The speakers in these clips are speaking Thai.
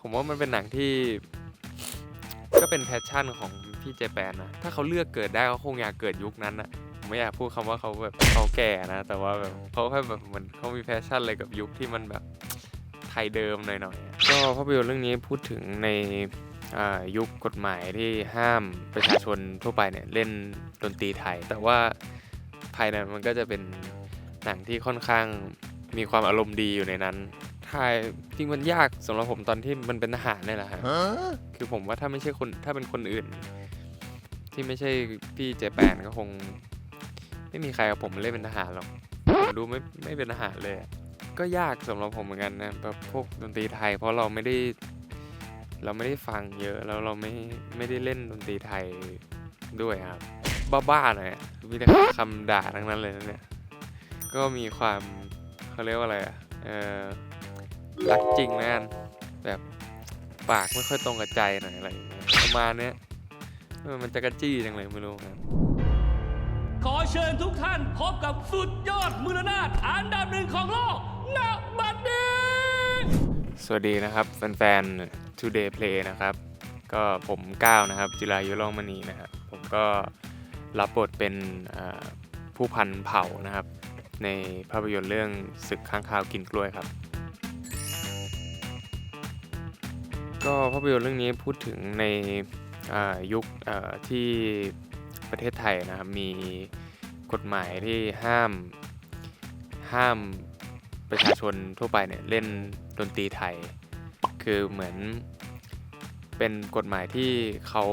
ผมว่ามันเป็นหนังที่ ก็เป็นแพชชั่นของพี่เจแปนนะ ถ้าเขาเลือกเกิดได้เขาคงอยากเกิดยุคนั้นอะผมไม่อยากพูดคำว่าเขาแบบเขาแก่นะ แต่ว่าแบบเขาแค่แบบเหมือนเขามีแพชชั่นอะไรกับยุคที่มันแบบไทยเดิมหน่อยๆก็ภาพยนตร์เรื่องนี้พูดถึงในยุคกฎหมายที่ห้ามประชาชนทั่วไปเนี่ยเล่นดนตรีไทย แต่ว่าภายในมันก็จะเป็นหนังที่ค่อนข้างมีความอารมณ์ดีอยู่ในนั้น ถ่ายจริงมันยากสำหรับผมตอนที่มันเป็นทหารเนี่ยแหละฮะคือผมว่าถ้าไม่ใช่คนถ้าเป็นคนอื่น ที่ไม่ใช่พี่เจแปนก็คง ไม่มีใครกับผมเล่นเป็นทหารหรอกผมดูไม่ไม่เป็นทหารเลยอะก็ยากสำหรับผมเหมือนกันนะแบบพวกดนตรีไทย เพราะเราไม่ได้ เราไม่ได้ฟังเยอะแล้วเราไม่ไม่ได้เล่นดนตรีไทยด้วยครับบ้าๆหน่อยอะมีแต่คำด่าทั้งนั้นเลยนะเนี่ยก็มีความเขาเรียกว่าอะไรอะ เออ รักจริงนะกันแบบปากไม่ค่อยตรงกับใจหน่อยอะไรอย่างเงี้ยประมาณเนี้ยเออมันจะกระจี้จังเลยไม่รู้นะขอเชิญทุกท่านพบกับสุดยอดมือนาถอันดับหนึ่งของโลกณบัดนี้สวัสดีนะครับแฟนๆ Today Play นะครับ ก็ผมก้าวนะครับ จิรายุโรมณีนะครับ ผมก็รับบทเป็นอ่าผู้พันเผ่านะครับ ในภาพยนตร์เรื่องศึกข้างคาวกินกล้วยครับ ก็ภาพยนตร์เรื่องนี้พูดถึงในยุคที่ประเทศไทยนะครับมีกฎหมายที่ห้ามห้ามประชาชนทั่วไปเนี่ยเล่นดนตรีไทย คือเหมือนเป็นกฎหมายที่เขา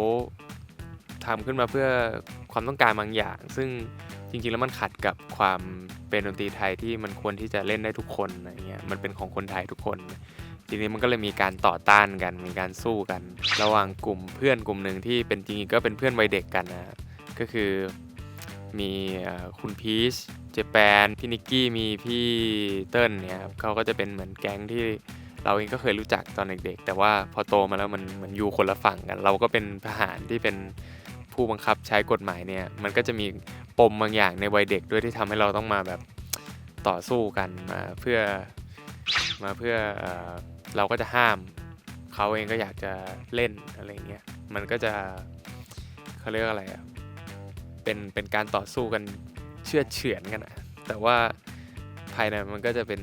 ทำขึ้นมาเพื่อความต้องการบางอย่าง ซึ่งจริงๆแล้วมันขัดกับความเป็นดนตรีไทยที่มันควรที่จะเล่นได้ทุกคนอะไรเงี้ยมันเป็นของคนไทยทุกคน ทีนี้มันก็เลยมีการต่อต้านกัน มีการสู้กัน ระหว่างกลุ่มเพื่อนกลุ่มหนึ่งที่เป็นจริงก็เป็นเพื่อนวัยเด็กกันนะก็คือมีคุณพีชเจแปนพี่นิกกี้มีพี่เติ้ลเนี่ยครับเขาก็จะเป็นเหมือนแก๊งที่เราเองก็เคยรู้จักตอนเด็กๆ แต่ว่าพอโตมาแล้วมันเหมือนอยู่คนละฝั่งกัน เราก็เป็นทหารที่เป็นผู้บังคับใช้กฎหมายเนี่ย มันก็จะมีปมบางอย่างในวัยเด็กด้วยที่ทำให้เราต้องมาแบบต่อสู้กันมาเพื่อมาเพื่ออ เราก็จะห้าม เขาเองก็อยากจะเล่นอะไรเงี้ยมันก็จะเขาเรียกอะไรอะเป็นเป็นการต่อสู้กันเชื่อเฉือนกันอะแต่ว่าภายในมันก็จะเป็น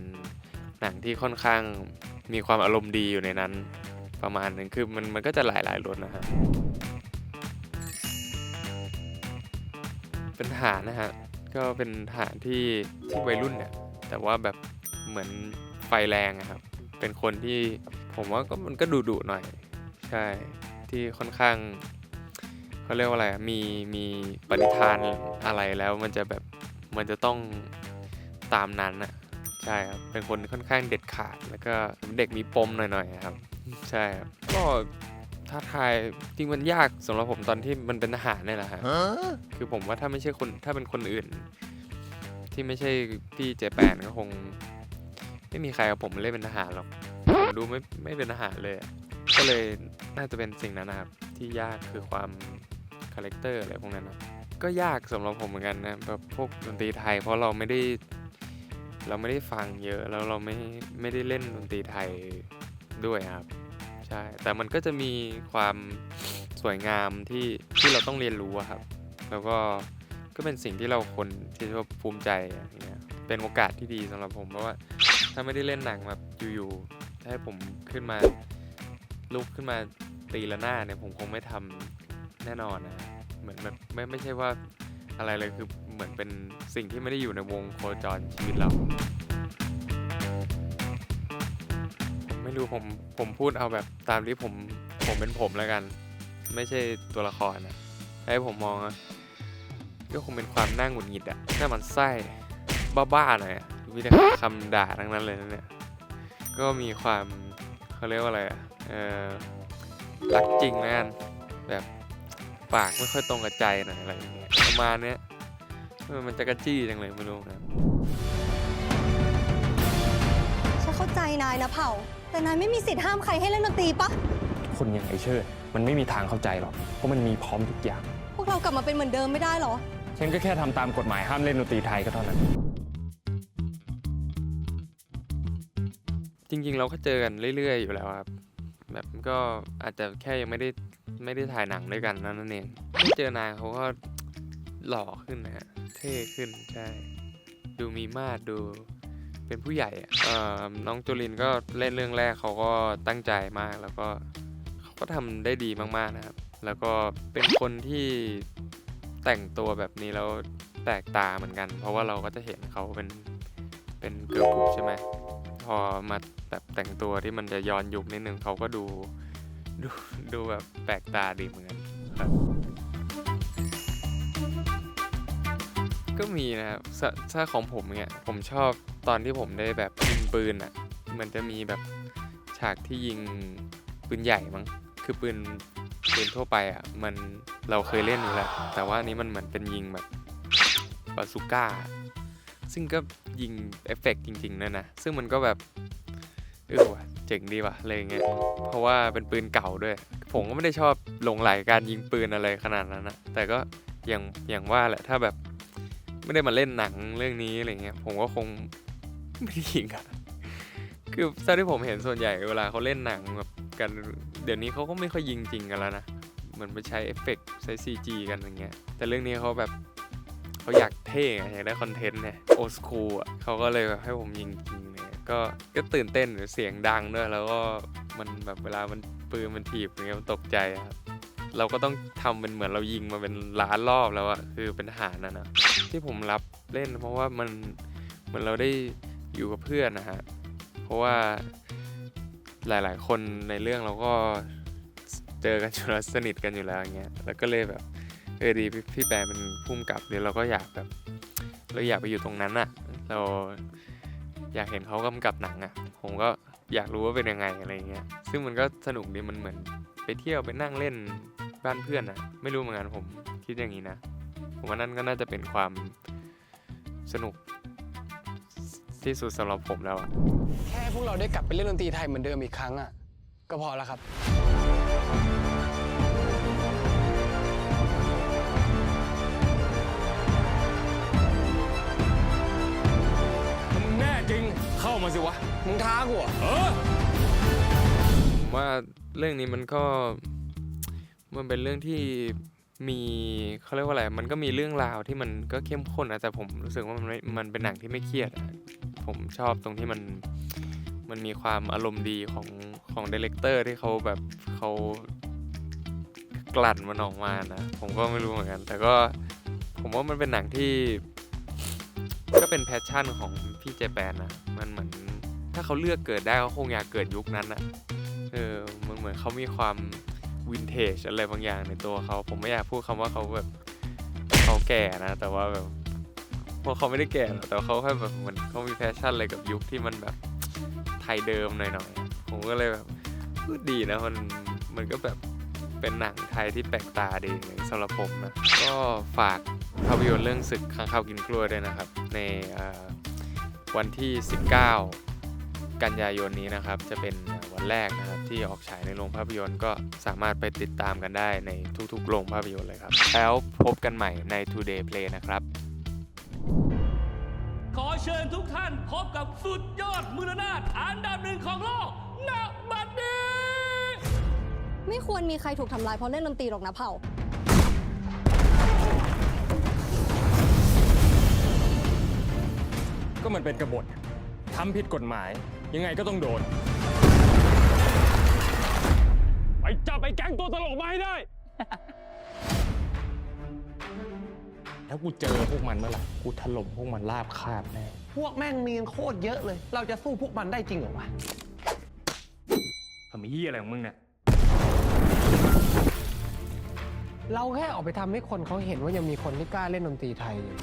หนังที่ค่อนข้างมีความอารมณ์ดีอยู่ในนั้นประมาณหนึ่งคือมันมันก็จะหลายหลายรสนะฮะเป็นทหารนะฮะก็เป็นทหารที่ที่วัยรุ่นเนี่ยแต่ว่าแบบเหมือนไฟแรงอะครับ เป็นคนที่ผมว่าก็มันก็ดุดุๆหน่อย ใช่ ที่ค่อนข้างเขาเรียกว่าอะไรอะมีมีปณิธานอะไรแล้วมันจะแบบมันจะต้องตามนั้นอะใช่ครับ เป็นคนค่อนข้างเด็ดขาด แล้วก็เด็กมีปมหน่อยๆครับ ใช่ครับ ก็ท้าทายจริงมันยากสำหรับผมตอนที่มันเป็นทหารเนี่ยแหละฮะคือผมว่าถ้าไม่ใช่คนถ้าเป็นคนอื่น ที่ไม่ใช่พี่เจแปนก็คง ไม่มีใครกับผมเล่นเป็นทหารหรอกผมดูไม่ไม่เป็นทหารเลยก็เลยน่าจะเป็นสิ่งนั้นนะครับ ที่ยากคือความคาแรคเตอร์อะไรพวกนั้นนะก็ยากสำหรับผมเหมือนกันนะแบบพวกดนตรีไทย เพราะเราไม่ได้ เราไม่ได้ฟังเยอะแล้วเราไม่ไม่ได้เล่นดนตรีไทยด้วยครับใช่แต่มันก็จะมีความสวยงามที่ที่เราต้องเรียนรู้ครับ แล้วก็ก็เป็นสิ่งที่เราคนที่ว่าภูมิใจอย่างเงี้ยเป็นโอกาสที่ดีสำหรับผมเพราะว่า ถ้าไม่ได้เล่นหนังแบบอยู่ๆถ้าให้ผมขึ้นมาลุกขึ้นมาตีละหน้าเนี่ยผมคงไม่ทำแน่นอนนะเหมือนแบบไม่ไม่ใช่ว่าอะไรเลยคือเหมือนเป็นสิ่งที่ไม่ได้อยู่ในวงโคจรชีวิตเรา ไม่รู้ผมผมพูดเอาแบบตามที่ผมผมเป็นผมแล้วกัน ไม่ใช่ตัวละครนะให้ผมมองก็คงเป็นความน่าหงุดหงิดอะหน้ามันไส้บ้าๆหน่อยอะ มีแต่คำด่าทั้งนั้นเลยนะเนี่ย ก็มีความเขาเรียกว่าอะไรอะเออรักจริงนะกันแบบปากไม่ค่อยตรงกับใจหน่อยอะไรอย่างเงี้ยประมาณเนี้ยเออมันจะกระจี้จังเลยไม่รู้นะฉันเข้าใจนายนะเผ่า แต่นายไม่มีสิทธิ์ห้ามใครให้เล่นดนตรีปะคนอย่างไอเชิดมันไม่มีทางเข้าใจหรอก เพราะมันมีพร้อมทุกอย่าง พวกเรากลับมาเป็นเหมือนเดิมไม่ได้หรอ ฉันก็แค่ทำตามกฎหมายห้ามเล่นดนตรีไทยก็เท่านั้น ริง ๆ เราก็เจอกันเรื่อย ๆ อยู่แล้วครับ แบบก็อาจจะแค่ยังไม่ได้ไม่ได้ถ่ายหนังด้วยกันนั่นเองไม่เจอนานเขาก็หล่อขึ้นนะฮะ เท่ขึ้นใช่ ดูมีมาดดูเป็นผู้ใหญ่อะเอ่อน้องจุลินก็เล่นเรื่องแรกเขาก็ตั้งใจมากแล้วก็เขาก็ทำได้ดีมากๆนะครับ แล้วก็เป็นคนที่แต่งตัวแบบนี้แล้วแปลกตาเหมือนกัน เพราะว่าเราก็จะเห็นเขาเป็นเป็นเกิร์ลกรุ๊ปใช่ไหมพอมา แบบแต่งตัวที่มันจะย้อนยุคนิดนึงเขาก็ดูดูดูแบบแปลกตาดีเหมือนกันครับก็มีนะครับถ้าของผมเนี่ยผมชอบตอนที่ผมได้แบบยิงปืนอะมันจะมีแบบฉากที่ยิงปืนใหญ่มั้งคือปืนปืนทั่วไปอะมันเราเคยเล่นอยู่แล้วแต่ว่านี้มันเหมือนเป็นยิงแบบบาซูก้า ซึ่งก็ยิงเอฟเฟกต์จริงๆนะนะซึ่งมันก็แบบ เออว่ะเจ๋งดีว่ะอะไรเงี้ยเพราะว่าเป็นปืนเก่าด้วย ผมก็ไม่ได้ชอบหลงไหลการยิงปืนอะไรขนาดนั้นนะแต่ก็อย่างอย่างว่าแหละถ้าแบบไม่ได้มาเล่นหนังเรื่องนี้อะไรเงี้ยผมก็คงไม่ได้ยิงอะคือเท่าที่ผมเห็นส่วนใหญ่เวลาเขาเล่นหนังแบบกันเดี๋ยวนี้เขาก็ไม่ค่อยยิงจริงกันแล้วนะเหมือนไปใช้เอฟเฟกต์ใช้ CG กันอย่างเงี้ย แต่เรื่องนี้เขาแบบเขาอยากเท่ไงอยากได้คอนเทนต์เนี่ยโอสคูลอะเขาก็เลยแบบให้ผมยิงจริง ก็ก็ตื่นเต้นเสียงดังด้วยแล้วก็มันแบบเวลามันปืนมันถีบอย่างเงี้ยมันตกใจอะครับเราก็ต้องทำเป็นเหมือนเรายิงมาเป็นล้านรอบแล้วอะคือเป็นทหารนะนะที่ผมรับเล่น เพราะว่ามันเหมือนเราได้อยู่กับเพื่อนนะฮะเพราะว่าหลายๆ คนในเรื่องเราก็เจอกันอยู่แล้วสนิทกันอยู่แล้วอย่างเงี้ยแล้วก็เลยแบบเออดีพี่พี่แปนเป็นพุ่มกับเดี๋ยวเราก็อยากแบบเราอยากไปอยู่ตรงนั้นอะเรา อยากเห็นเขากำกับหนังอะผมก็อยากรู้ว่าเป็นยังไงอะไรเงี้ย ซึ่งมันก็สนุกดีมันเหมือน ไปเที่ยวไปนั่งเล่นบ้านเพื่อนอะไม่รู้เหมือนกันผมคิดอย่างนี้นะ ผมว่านั่นก็น่าจะเป็นความสนุกที่สุดสำหรับผมแล้วอะแค่พวกเราได้กลับไปเล่นดนตรีไทยเหมือนเดิมอีกครั้งอะก็พอแล้วครับ มาสิวะ มึงท้ากูเหรอเออผมว่าเรื่องนี้มันก็มันเป็นเรื่องที่มีเขาเรียกว่าอะไร มันก็มีเรื่องราวที่มันก็เข้มข้นนะแต่ผมรู้สึกว่ามันไม่มันเป็นหนังที่ไม่เครียดอะผมชอบตรงที่มันมันมีความอารมณ์ดีของของดีเลกเตอร์ที่เขาแบบเขากลั่นมันออกมานะ ผมก็ไม่รู้เหมือนกัน แต่ก็ผมว่ามันเป็นหนังที่ ก็เป็นแพชชั่นของพี่เจแปนนะ มันเหมือนถ้าเขาเลือกเกิดได้เขาคงอยากเกิดยุคนั้นอะเออมันเหมือนเขามีความวินเทจอะไรบางอย่างในตัวเขา ผมไม่อยากพูดคำว่าเขาแบบเขาแก่นะ แต่ว่าแบบเพราะเขาไม่ได้แก่หรอกแต่เขาแค่แบบเหมือนเขามีแพชชั่นอะไรกับยุคที่มันแบบไทยเดิมหน่อยๆผมก็เลยแบบดีนะมันมันก็แบบเป็นหนังไทยที่แปลกตาดีสำหรับผมนะก็ฝากภาพยนตร์เรื่องศึกข้างข้าวกินกล้วยด้วยนะครับ ใน วันที่ 19 กันยายนนี้นะครับ จะเป็นวันแรกนะครับที่ออกฉายในโรงภาพยนตร์ก็สามารถไปติดตามกันได้ในทุกๆโรงภาพยนตร์เลยครับ แล้วพบกันใหม่ใน Today Play นะครับ ขอเชิญทุกท่านพบกับสุดยอดมือระนาดอันดับหนึ่งของโลกณบัดนี้ ไม่ควรมีใครถูกทำลายเพราะเล่นดนตรีหรอกนะเผ่า ก็มันเป็นกบฏทำผิดกฎหมาย ยังไงก็ต้องโดน ไปจับไอ้แก๊งตัวตลกมาให้ได้แล้วกูเจอพวกมันเมื่อไหร่กูถล่มพวกมันราบคาบแน่ พวกแม่งมีกันโคตรเยอะเลย เราจะสู้พวกมันได้จริงเหรอวะ ทำไมยี่อะไรของมึงเนี่ย เราแค่ออกไปทำให้คนเขาเห็นว่ายังมีคนที่กล้าเล่นดนตรีไทยอยู่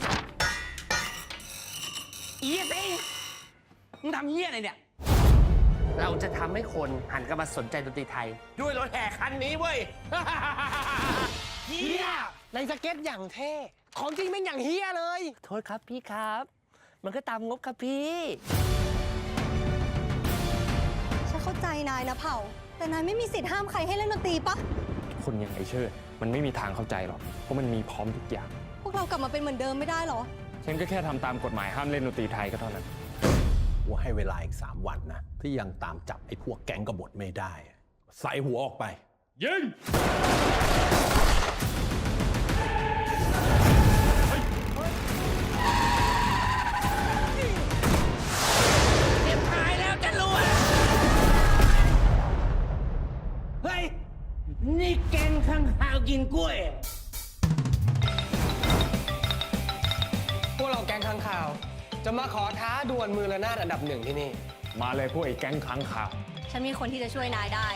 เอียสิมึงทำเฮี้ยอะไรเนี่ย เราจะทำให้คนหันกลับมาสนใจดนตรีไทย ด้วยรถแห่คันนี้เว้ย เฮียในสเก็ตอย่างเท่ ของจริงเป็นอย่างเฮียเลย โทษครับพี่ครับ มันก็ตามงบครับพี่ ฉันเข้าใจนายนะเผ่า แต่นายไม่มีสิทธิ์ห้ามใครให้เล่นดนตรีปะ คนอย่างไอ้เชิดมันไม่มีทางเข้าใจหรอก เพราะมันมีพร้อมทุกอย่าง พวกเรากลับมาเป็นเหมือนเดิมไม่ได้หรอ ฉันก็แค่ทำตามกฎหมายห้ามเล่นดนตรีไทยก็เท่านั้น ว่าให้เวลาอีก 3 วันนะ ที่ยังตามจับไอ้พวกแก๊งกบฏไม่ได้เพใส่หัวออกไป ยิงเจ็บหายแล้วจะรวยเฮ้ย นี่แกงข้างหาวกินกล้วยาแก๊งค้างข่าว จะมาขอท้าดวลมือระนาดอันดับหนึ่งที่นี่ มาเลยพวกไอ้แก๊งค้างข่าว ฉันมีคนที่จะช่วยนายได้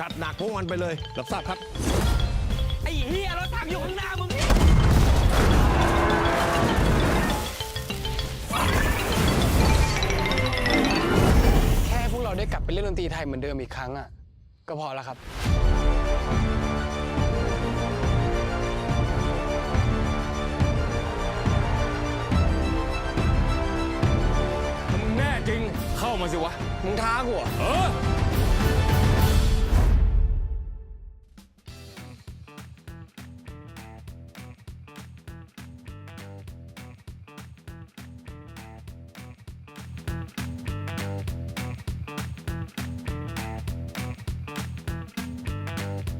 จัดหนักพวกมันไปเลยรับทราบครับ ไอ้เฮียรถถังอยู่ข้างหน้ามึงนี่แค่พวกเราได้กลับไปเล่นดนตรีไทยเหมือนเดิมอีกครั้งอะ ก็พอแล้วครับ มึงแน่จริงเข้ามาสิวะ มึงท้ากูเหรอเออ